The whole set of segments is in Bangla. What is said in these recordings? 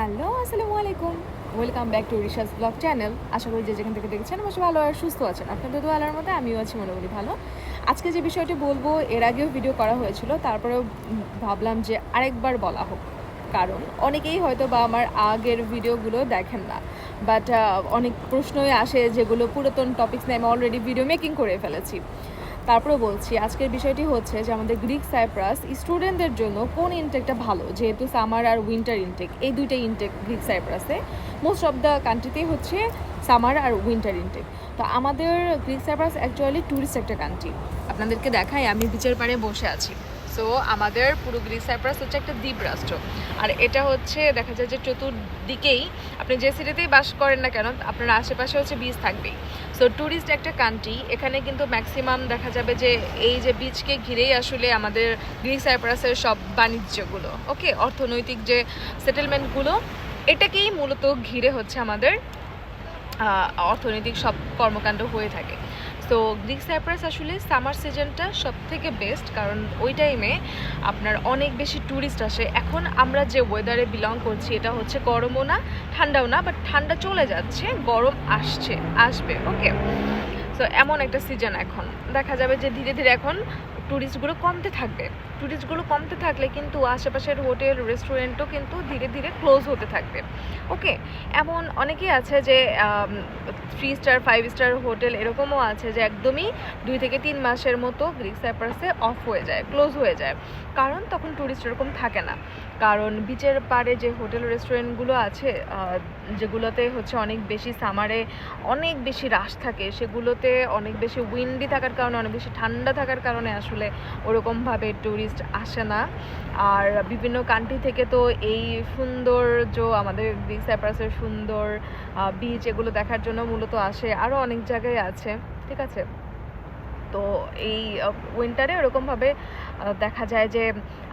হ্যালো, আসসালামু আলাইকুম। Welcome back to research blog channel আশা করি যে যেখান থেকে দেখছেন অবশ্যই ভালো আর সুস্থ আছেন। আপনাদের দোয়ালার মধ্যে, আমিও আছি মোটামুটি ভালো। আজকে যে বিষয়টি বলব, এর আগেও ভিডিও করা হয়েছিল, তারপরেও ভাবলাম যে আরেকবার বলা হোক। কারণ অনেকেই হয়তো বা আমার আগের ভিডিওগুলো দেখেন না। বাট অনেক প্রশ্নই আসে যেগুলো পুরাতন টপিক্স নিয়ে আমি অলরেডি ভিডিও মেকিং করে ফেলেছি। তারপরে বলছি, আজকের বিষয়টি হচ্ছে যে আমাদের গ্রিক সাইপ্রাস স্টুডেন্টদের জন্য কোন ইনটেকটা ভালো? যেহেতু সামার আর উইন্টার ইনটেক এই দুইটাই ইনটেক গ্রিক সাইপ্রাসে। মোস্ট অফ দ্য কান্ট্রিতেই হচ্ছে সামার আর উইন্টার ইনটেক তো আমাদের গ্রিক সাইপ্রাস অ্যাকচুয়ালি ট্যুরিস্ট একটা কান্ট্রি আপনাদেরকে দেখাই, আমি বিচের পারে বসে আছি। সো আমাদের পুরো গ্রিক সাইপ্রাস হচ্ছে একটা দ্বীপ রাষ্ট্র আর এটা হচ্ছে দেখা যায় যে চতুর্দিকেই আপনি যে সিটিতেই বাস করেন না কেন, আপনার আশেপাশে হচ্ছে বিচ থাকবেই। সো ট্যুরিস্ট একটা কান্ট্রি এখানে কিন্তু ম্যাক্সিমাম দেখা যাবে যে এই যে বিচকে ঘিরেই আসলে আমাদের গ্রিক সাইপ্রাসের সব বাণিজ্যগুলো ওকে অর্থনৈতিক যে সেটেলমেন্টগুলো এটাকেই মূলত ঘিরে হচ্ছে আমাদের অর্থনৈতিক সব কর্মকাণ্ড হয়ে থাকে। তো গ্রিক সাইপ্রাস আসলে সামার সিজনটা সব থেকে বেস্ট কারণ ওই টাইমে আপনার অনেক বেশি ট্যুরিস্ট আসে। এখন আমরা যে ওয়েদারে বিলং করছি, এটা হচ্ছে গরমও না, ঠান্ডাও না বাট ঠান্ডা চলে যাচ্ছে, গরম আসছে, আসবে ওকে তো এমন একটা সিজন এখন। দেখা যাবে যে ধীরে ধীরে এখন ট্যুরিস্টগুলো কমতে থাকবে। ট্যুরিস্টগুলো কমতে থাকলে কিন্তু আশেপাশের হোটেল রেস্টুরেন্টও কিন্তু ধীরে ধীরে ক্লোজ হতে থাকবে। ওকে এমন অনেকেই আছে যে three star five star hotel এরকমও আছে যে, একদমই দুই থেকে তিন মাসের মতো গ্রিক সাইপ্রাসে অফ হয়ে যায় ক্লোজ হয়ে যায়। কারণ তখন ট্যুরিস্ট এরকম থাকে না। কারণ বিচের পাড়ে যে হোটেল রেস্টুরেন্টগুলো আছে যেগুলোতে হচ্ছে অনেক বেশি সামারে অনেক বেশি রাশ থাকে, সেগুলোতে অনেক বেশি উইন্ডি থাকার কারণে, অনেক বেশি ঠান্ডা থাকার কারণে আসলে ওরকমভাবে ট্যুরিস্ট আসে না। আর বিভিন্ন কান্ট্রি থেকে তো এই সৌন্দর্য, আমাদের গ্রিক সাইপ্রাসের সুন্দর বিচ এগুলো দেখার জন্য মূলত আসে আরও অনেক জায়গায় আছে, ঠিক আছে? তো এই উইন্টারে ওরকমভাবে দেখা যায় যে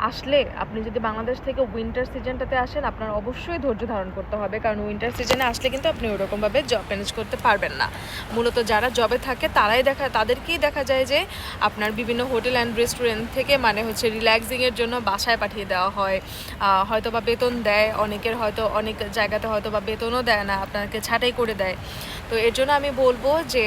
আসলে আপনি যদি বাংলাদেশ থেকে উইন্টার সিজনটাতে আসেন, আপনার অবশ্যই ধৈর্য ধারণ করতে হবে। কারণ উইন্টার সিজনে আসলে কিন্তু আপনি ওরকমভাবে জব ম্যানেজ করতে পারবেন না। মূলত যারা জবে থাকে, তারাই দেখা, তাদেরকেই দেখা যায় যে আপনার বিভিন্ন হোটেল অ্যান্ড রেস্টুরেন্ট থেকে মানে হচ্ছে রিল্যাক্সিংয়ের জন্য বাসায় পাঠিয়ে দেওয়া হয়। হয়তো বা বেতন দেয়, অনেকের হয়তো অনেক জায়গাতে হয়তো বা বেতনও দেয় না, আপনাকে ছাঁটাই করে দেয়। তো এর জন্য আমি বলব যে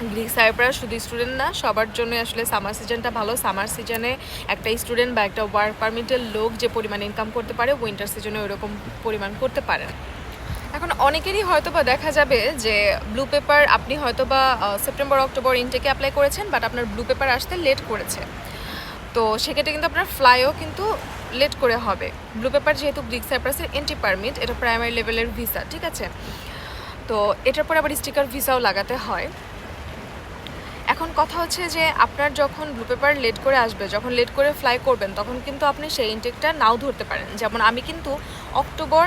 গ্রিক সাইপ্রাস শুধু স্টুডেন্ট না, সবার জন্য আসলে সামার সিজনটা ভালো। সামার সিজনে একটা স্টুডেন্ট বা একটা ওয়ার্ক পারমিটের লোক যে পরিমাণ ইনকাম করতে পারে উইন্টার সিজনে ওইরকম পরিমাণ করতে পারে না। এখন অনেকেরই হয়তো বা দেখা যাবে যে ব্লু পেপার আপনি হয়তো বা সেপ্টেম্বর অক্টোবর ইনটেকে অ্যাপ্লাই করেছেন বাট আপনার ব্লু পেপার আসতে লেট করেছে। তো সেক্ষেত্রে কিন্তু আপনার ফ্লাইও কিন্তু লেট করে হবে। ব্লু পেপার যেহেতু গ্রিক সাইপ্রাসের এন্ট্রি পারমিট এটা প্রাইমারি লেভেলের ভিসা ঠিক আছে? তো এটার পর আবার স্টিকার ভিসাও লাগাতে হয়। এখন কথা হচ্ছে যে আপনার যখন ব্লু পেপার লেট করে আসবে, যখন লেট করে ফ্লাই করবেন, তখন কিন্তু আপনি সেই ইনটেকটা নাও ধরতে পারেন। যেমন আমি কিন্তু অক্টোবর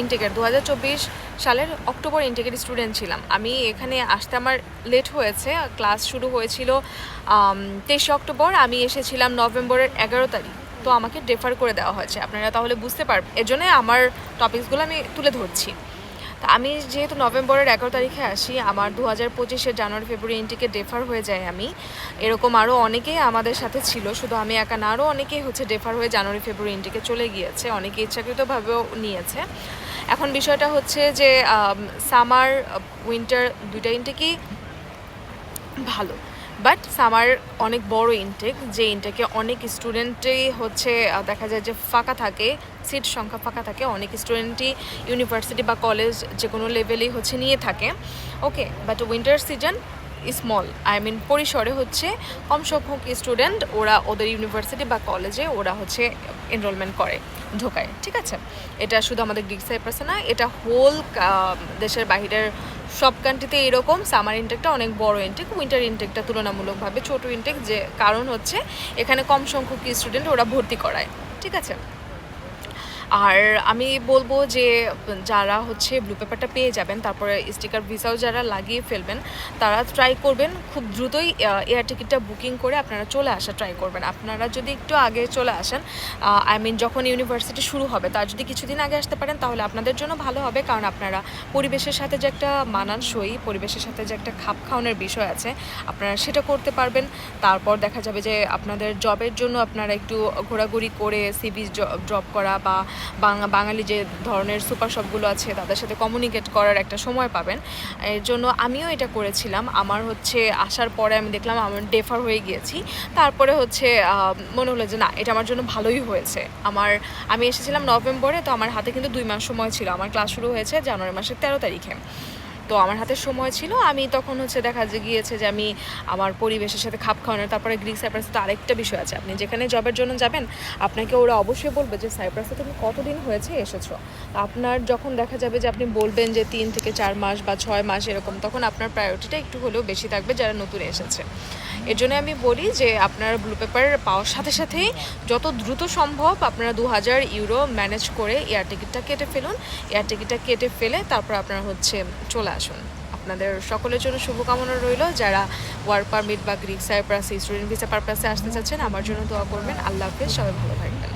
ইনটেকের দু সালের অক্টোবর ইনটেকের স্টুডেন্ট ছিলাম। আমি এখানে আসতে আমার লেট হয়েছে ক্লাস শুরু হয়েছিল তেইশে অক্টোবর, আমি এসেছিলাম নভেম্বরের এগারো তারিখ। তো আমাকে ডেফার করে দেওয়া হয়েছে। আপনারা তাহলে বুঝতে পারবেন। এজন্য আমার টপিকসগুলো আমি তুলে ধরছি। তা আমি যেহেতু নভেম্বরের এগারো তারিখে আসি, আমার দু হাজার পঁচিশের জানুয়ারি, ফেব্রুয়ারি ইনটিকে ডেফার হয়ে যায় আমি। এরকম আরও অনেকেই আমাদের সাথে ছিল, শুধু আমি একা না আরও অনেকেই হচ্ছে ডেফার হয়ে জানুয়ারি, ফেব্রুয়ারি ইনটিকে চলে গিয়েছে, অনেকে ইচ্ছাকৃতভাবেও নিয়েছে। এখন বিষয়টা হচ্ছে যে সামার উইন্টার দুইটা ইনটেকই ভালো? বাট সামার অনেক বড় ইনটেক যে ইনটেকে অনেক স্টুডেন্টই হচ্ছে দেখা যায় যে ফাঁকা থাকে সিট সংখ্যা ফাঁকা থাকে, অনেক স্টুডেন্টই ইউনিভার্সিটি বা কলেজ যে কোনো লেভেলেই হচ্ছে নিয়ে থাকে। Okay but winter season small I mean পরিসরে হচ্ছে কম সংখ্যক স্টুডেন্ট ওরা ওদের ইউনিভার্সিটি বা কলেজে ওরা হচ্ছে এনরোলমেন্ট করে, ঢোকায়, ঠিক আছে? এটা শুধু আমাদের গ্রিক সাইপ্রাসে না, এটা হোল দেশের বাহিরের সব কান্ট্রিতে এরকম সামার ইনটেকটা অনেক বড় ইনটেক উইন্টার ইনটেকটা তুলনামূলকভাবে ছোট ইনটেক যে কারণ হচ্ছে এখানে কম সংখ্যক স্টুডেন্ট ওরা ভর্তি করায়, ঠিক আছে? আর আমি বলব যে, যারা হচ্ছে ব্লু পেপারটা পেয়ে যাবেন, তারপরে স্টিকার ভিসাও যারা লাগিয়ে ফেলবেন, তারা ট্রাই করবেন। খুব দ্রুতই এয়ার টিকিটটা বুকিং করে আপনারা চলে আসা ট্রাই করবেন। আপনারা যদি একটু আগে চলে আসেন আই মিন যখন ইউনিভার্সিটি শুরু হবে, তার যদি কিছুদিন আগে আসতে পারেন, তাহলে আপনাদের জন্য ভালো হবে। কারণ আপনারা পরিবেশের সাথে যে একটা মানানসই, পরিবেশের সাথে যে একটা খাপ খাওয়ানোর বিষয় আছে, আপনারা সেটা করতে পারবেন। তারপর দেখা যাবে যে আপনাদের জবের জন্য আপনারা একটু ঘোরাঘুরি করে সিভি ড্রপ করা বা বাঙালি যে ধরনের সুপার শপগুলো আছে, তাদের সাথে কমিউনিকেট করার একটা সময় পাবেন। এর জন্য আমিও এটা করেছিলাম। আমার হচ্ছে আসার পরে আমি দেখলাম আমার ডেফার হয়ে গিয়েছি। তারপরে হচ্ছে মনে হলো যে না, এটা আমার জন্য ভালোই হয়েছে। আমার, আমি এসেছিলাম নভেম্বরে, তো আমার হাতে কিন্তু দুই মাস সময় ছিল। আমার ক্লাস শুরু হয়েছে জানুয়ারি মাসের তেরো তারিখে। তো আমার হাতে সময় ছিল। আমি তখন হচ্ছে দেখা যে গিয়েছে যে আমি আমার পরিবেশের সাথে খাপ খাওয়ানোর, তারপরে গ্রিক সাইপ্রাসে তো আরেকটা বিষয় আছে। আপনি যেখানে জবের জন্য যাবেন, আপনাকে ওরা অবশ্যই বলবে যে সাইপ্রাসে তুমি কতদিন হয়েছে এসেছ? আপনার যখন দেখা যাবে যে আপনি বলবেন যে তিন থেকে চার মাস বা ছয় মাস এরকম, তখন আপনার প্রায়োরিটিটা একটু হলেও বেশি থাকবে যারা নতুন এসেছে। এর জন্য আমি বলি যে আপনার ব্লু পেপার পাওয়ার সাথে সাথেই যত দ্রুত সম্ভব আপনারা দু হাজার ইউরো ম্যানেজ করে এয়ার টিকিটটা কেটে ফেলুন। এয়ার টিকিটটা কেটে ফেলে তারপর আপনারা হচ্ছে চলে আসুন। আপনাদের সকলের জন্য শুভকামনা রইল। যারা ওয়ার্ক পারমিট বা গ্রিক সাইপ্রাস স্টুডেন্ট ভিসা পারপাসে আসতে চাচ্ছেন, আমার জন্য দোয়া করবেন। আল্লাহ হাফেজ, সবাই ভালো থাকবেন।